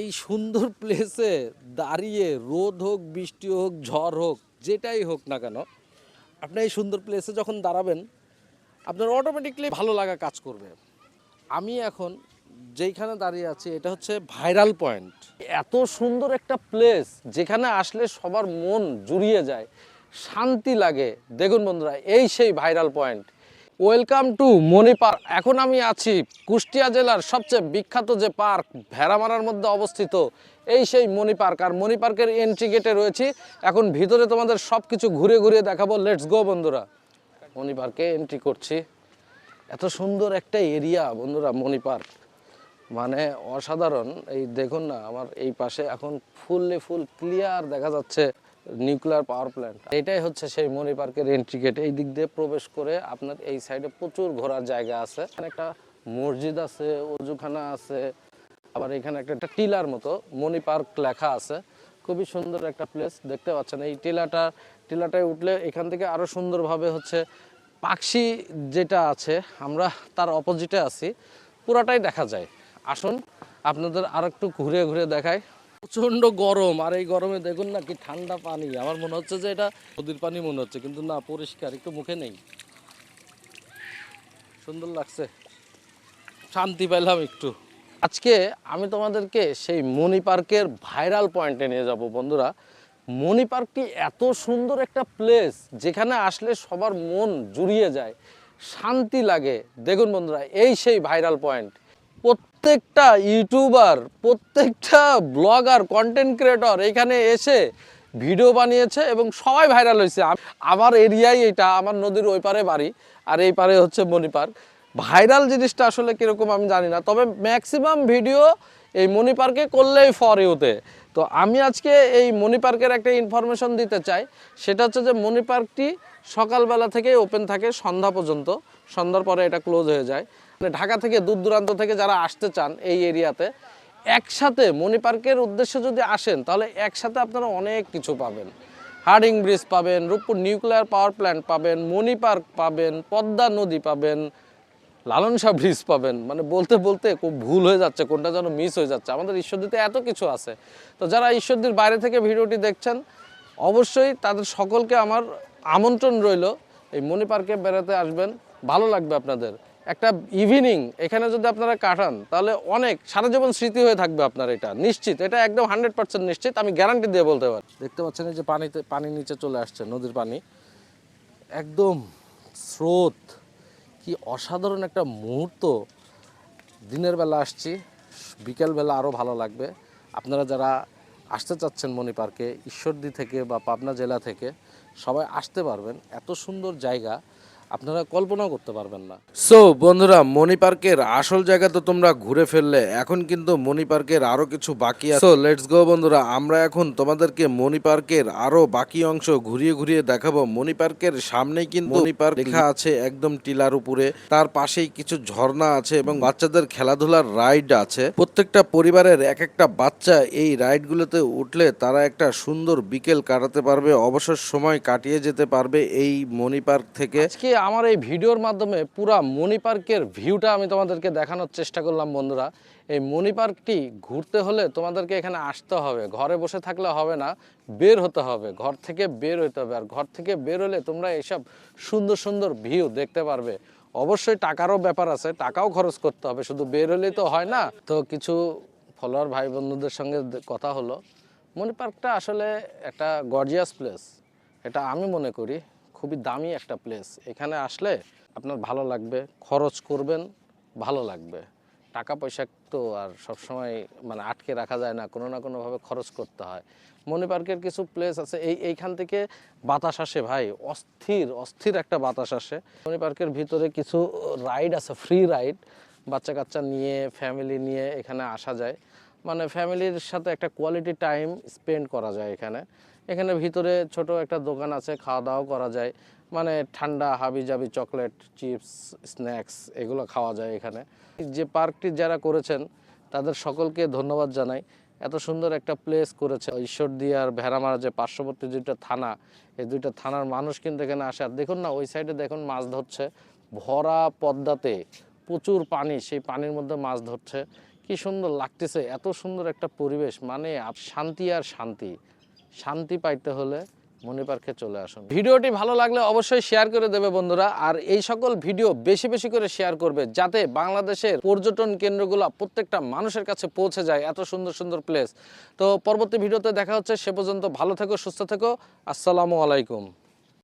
এই সুন্দর প্লেসে দাঁড়িয়ে রোদ হোক, বৃষ্টি হোক, ঝড় হোক, যেটাই হোক না কেন আপনি এই সুন্দর প্লেসে যখন দাঁড়াবেন, আপনার অটোমেটিকলি ভালো লাগা কাজ করবে। আমি এখন যেইখানে দাঁড়িয়ে আছি, এটা হচ্ছে ভাইরাল পয়েন্ট এত সুন্দর একটা প্লেস যেখানে আসলে সবার মন জুড়িয়ে যায়, শান্তি লাগে। দেখুন বন্ধুরা, এই সেই viral point welcome to Mani park. এখন আমি আছি কুষ্টিয়া জেলার সবচেয়ে বিখ্যাত যে পার্ক, ভেড়ামারার মধ্যে অবস্থিত। এই সেই মণি পার্ক। আর মণি পার্কের এন্ট্রি গেটে রয়েছি। এখন ভিতরে তোমাদের সব কিছু ঘুরে ঘুরে দেখাবো। লেটস গো বন্ধুরা। মণি পার্কে এন্ট্রি করছি। এত সুন্দর একটা এরিয়া বন্ধুরা, মণি পার্ক। মানে অসাধারণ। এই দেখুন না, আমার এই পাশে এখন ফুললে ফুল ক্লিয়ার দেখা যাচ্ছে। Nuclear power plant. এটাই হচ্ছে সেই মণি পার্কের এন্ট্রি গেট এই দিক দিয়ে প্রবেশ করে আপনার এই সাইডে প্রচুর ঘোরার জায়গা আছে। এখানে একটা মসজিদ আছে, অজুখানা আছে, আবার এখানে একটা একটা টিলার মতো মনি পার্ক লেখা আছে। খুবই সুন্দর একটা প্লেস দেখতে পাচ্ছেন। এই টিলাটা, টিলাটায় উঠলে এখান থেকে আরও সুন্দরভাবে হচ্ছে পাখি যেটা আছে, আমরা তার অপোজিটে আছি। পুরাটাই দেখা যায়। আসুন, আপনাদের আর একটু ঘুরে ঘুরে দেখাই। প্রচণ্ড গরম। আর এই গরমে দেখুন না কি ঠান্ডা পানি। আমার মনে হচ্ছে যে এটা নদীর পানি মনে হচ্ছে, কিন্তু না, পরিষ্কার, একটু মুখে নেই। সুন্দর লাগছে। শান্তি পাইলাম একটু। আজকে আমি তোমাদেরকে সেই মণি পার্কের ভাইরাল পয়েন্টে নিয়ে যাব, বন্ধুরা। মণি পার্কটি এত সুন্দর একটা প্লেস যেখানে আসলে সবার মন জুড়িয়ে যায়, শান্তি লাগে। দেখুন বন্ধুরা, এই সেই ভাইরাল পয়েন্ট। প্রত্যেকটা ইউটিউবার, প্রত্যেকটা ব্লগার কন্টেন্ট ক্রিয়েটর এখানে এসে ভিডিও বানিয়েছে এবং সবাই ভাইরাল হয়েছে। আমার এরিয়াই এটা, আমার নদীর ওই পারে বাড়ি, আর এই পারে হচ্ছে মণি পার্ক ভাইরাল জিনিসটা আসলে কীরকম আমি জানি না, তবে ম্যাক্সিমাম ভিডিও এই মণি পার্কে করলেই ফর ইউতে তো। আমি আজকে এই মণি পার্কের একটা ইনফরমেশন দিতে চাই, সেটা হচ্ছে যে মণি পার্কটি সকালবেলা থেকে ওপেন থাকে, সন্ধ্যা পর্যন্ত। সন্ধ্যার পরে এটা ক্লোজ হয়ে যায়। ঢাকা থেকে দূর দূরান্ত থেকে যারা আসতে চান এই এরিয়াতে, একসাথে মণি পার্কের উদ্দেশ্যে যদি আসেন, তাহলে একসাথে আপনারা অনেক কিছু পাবেন। হার্ডিং ব্রিজ পাবেন, রূপপুর নিউক্লিয়ার পাওয়ার প্ল্যান্ট পাবেন, মণি পার্ক পাবেন, পদ্মা নদী পাবেন, লালন শাহ ব্রিজ পাবেন। মানে বলতে বলতে খুব ভুল হয়ে যাচ্ছে, কোনটা যেন মিস হয়ে যাচ্ছে। আমাদের ঈশ্বরদীতে এত কিছু আছে। তো যারা ঈশ্বরদীর বাইরে থেকে ভিডিওটি দেখছেন, অবশ্যই তাদের সকলকে আমার আমন্ত্রণ রইল। এই মণি পার্কে বেড়াতে আসবেন। ভালো লাগবে আপনাদের। একটা ইভিনিং এখানে যদি আপনারা কাটান, তাহলে অনেক সারা জীবন স্মৃতি হয়ে থাকবে আপনার এটা। নিশ্চিত, এটা একদম হান্ড্রেড পার্সেন্ট নিশ্চিত, আমি গ্যারান্টি দিয়ে বলতে পারি। দেখতে পাচ্ছেন যে পানিতে পানি নিচে চলে আসছে, নদীর পানি। একদম স্রোত, কি অসাধারণ একটা মুহূর্ত। দিনের বেলা আসছি বিকেলবেলা আরও ভালো লাগবে। আপনারা যারা আসতে চাচ্ছেন মণি পার্কে, ঈশ্বরদী থেকে বা পাবনা জেলা থেকে, সবাই আসতে পারবেন। এত সুন্দর জায়গা আপনারা কল্পনাও করতে পারবেন না। সো বন্ধুরা মণি পার্কের আসল জায়গা তো তোমরা ঘুরে ফেললে। এখন কিন্তু মণি পার্কের আরও কিছু বাকি আছে। সো লেটস গো বন্ধুরা। আমরা এখন তোমাদেরকে মণি পার্কের আরও বাকি অংশ ঘুরিয়ে ঘুরিয়ে দেখাবো। মণি পার্কের সামনেই কিন্তু মণি পার্ক লেখা আছে একদম টিলার উপরে। তার পাশেই কিছু ঝর্ণা আছে এবং বাচ্চাদের খেলাধুলার রাইড আছে। প্রত্যেকটা পরিবারের এক একটা বাচ্চা এই রাইডগুলোতে উঠলে তারা একটা সুন্দর বিকেল কাটাতে পারবে। অবসর সময় কাটিয়ে যেতে পারবে এই মণি পার্ক থেকে। আজকে আমার এই ভিডিওর মাধ্যমে পুরা মণি পার্কের ভিউটা আমি তোমাদেরকে দেখানোর চেষ্টা করলাম, বন্ধুরা। এই মণি পার্কটি ঘুরতে হলে তোমাদেরকে এখানে আসতে হবে। ঘরে বসে থাকলে হবে না, বের হতে হবে। ঘর থেকে বের হতে হবে। আর ঘর থেকে বের হলে তোমরা এইসব সুন্দর সুন্দর ভিউ দেখতে পারবে। অবশ্যই টাকারও ব্যাপার আছে, টাকাও খরচ করতে হবে। শুধু বের হলেই তো হয় না। তো কিছু ফলোয়ার ভাই বন্ধুদের সঙ্গে কথা হলো। মণি পার্কটা আসলে একটা গর্জিয়াস প্লেস এটা আমি মনে করি। খুবই দামি একটা প্লেস এখানে আসলে আপনার ভালো লাগবে, খরচ করবেন, ভালো লাগবে। টাকা পয়সা তো আর সবসময় মানে আটকে রাখা যায় না, কোনো না কোনোভাবে খরচ করতে হয়। মনি পার্কের কিছু প্লেস আছে, এই, এইখান থেকে বাতাস আসে ভাই, অস্থির অস্থির একটা বাতাস আসে। মনি পার্কের ভিতরে কিছু রাইড আছে ফ্রি রাইড বাচ্চা কাচ্চা নিয়ে ফ্যামিলি নিয়ে এখানে আসা যায়। মানে ফ্যামিলির সাথে একটা কোয়ালিটি টাইম স্পেন্ড করা যায় এখানে। এখানে ভিতরে ছোট একটা দোকান আছে খাওয়া দাওয়াও করা যায়। মানে ঠান্ডা হাবি জাবি চকলেট, চিপস, স্ন্যাক্স এগুলো খাওয়া যায় এখানে। যে পার্কটি যারা করেছেন, তাদের সকলকে ধন্যবাদ জানাই। এত সুন্দর একটা প্লেস করেছে। ঈশ্বরদী আর ভেড়ামারা যে পার্শ্ববর্তী দুইটা থানা, এই দুইটা থানার মানুষ কিন্তু এখানে আসে। আর দেখুন না, ওই সাইডে দেখুন মাছ ধরছে। ভরা পদ্মাতে প্রচুর পানি, সেই পানির মধ্যে মাছ ধরছে। কি সুন্দর লাগতেছে, এত সুন্দর একটা পরিবেশ। মানে শান্তি আর শান্তি। শান্তি পাইতে হলে মনি পার্কে চলে আসুন। ভিডিওটি ভালো লাগলে অবশ্যই শেয়ার করে দেবে বন্ধুরা। আর এই সকল ভিডিও বেশি বেশি করে শেয়ার করবে, যাতে বাংলাদেশের পর্যটন কেন্দ্রগুলো প্রত্যেকটা মানুষের কাছে পৌঁছে যায় এত সুন্দর সুন্দর প্লেস তো পরবর্তী ভিডিওতে দেখা হচ্ছে, সে পর্যন্ত ভালো থেকো, সুস্থ থেকো। আসসালামু আলাইকুম।